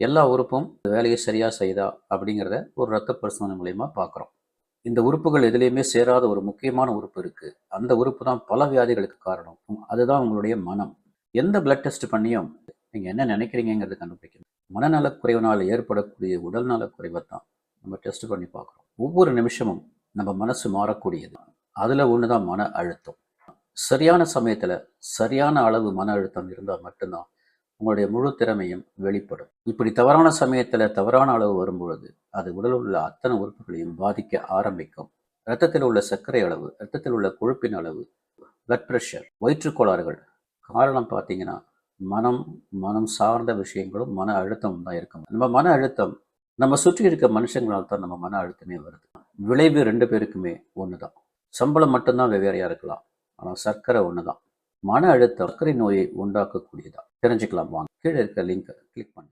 எல்லா உறுப்பும் வேலையை சரியாக செய்தா அப்படிங்கிறத ஒரு ரத்த பரிசோதனை மூலயமா பார்க்குறோம் இந்த உறுப்புகள் எதுலேயுமே சேராத ஒரு முக்கியமான உறுப்பு இருக்குது அந்த உறுப்பு தான் பல வியாதிகளுக்கு காரணம். அதுதான் உங்களுடைய மனம். எந்த பிளட் டெஸ்ட் பண்ணியும் நீங்கள் என்ன நினைக்கிறீங்கிறது கண்டுபிடிக்கணும். மனநலக்குறைவினால் ஏற்படக்கூடிய உடல் நலக்குறைவை தான் நம்ம டெஸ்ட் பண்ணி பார்க்குறோம். ஒவ்வொரு நிமிஷமும் நம்ம மனசு மாறக்கூடியது. அதில் ஒன்று தான் மன அழுத்தம். சரியான சமயத்தில் சரியான அளவு மன அழுத்தம் இருந்தால் மட்டும்தான் உங்களுடைய முழு திறமையும் வெளிப்படும். இப்படி தவறான சமயத்தில் தவறான அளவு வரும்பொழுது அது உடலில் உள்ள அத்தனை உறுப்புகளையும் பாதிக்க ஆரம்பிக்கும். இரத்தத்தில் உள்ள சர்க்கரை அளவு இரத்தத்தில் உள்ள கொழுப்பின் அளவு பிளட் ப்ரெஷர் வயிற்றுக்கோளாறுகள். காரணம் பார்த்தீங்கன்னா மனம் மனம் சார்ந்த விஷயங்களும் மன அழுத்தமும் தான் இருக்கும். நம்ம மன அழுத்தம் நம்ம சுற்றி இருக்க மனுஷங்களால் தான் நம்ம மன அழுத்தமே வருது. விளைவு ரெண்டு பேருக்குமே ஒன்று தான் சம்பளம் மட்டும்தான் வெவ்வேறையாக இருக்கலாம். ஆனால் சர்க்கரை ஒன்று தான் மன அழுத்தம் சர்க்கரை நோயை உண்டாக்கக்கூடியதா? தெரிஞ்சுக்கலாம். வாங்க. கீழே இருக்க லிங்க் கிளிக் பண்ணி.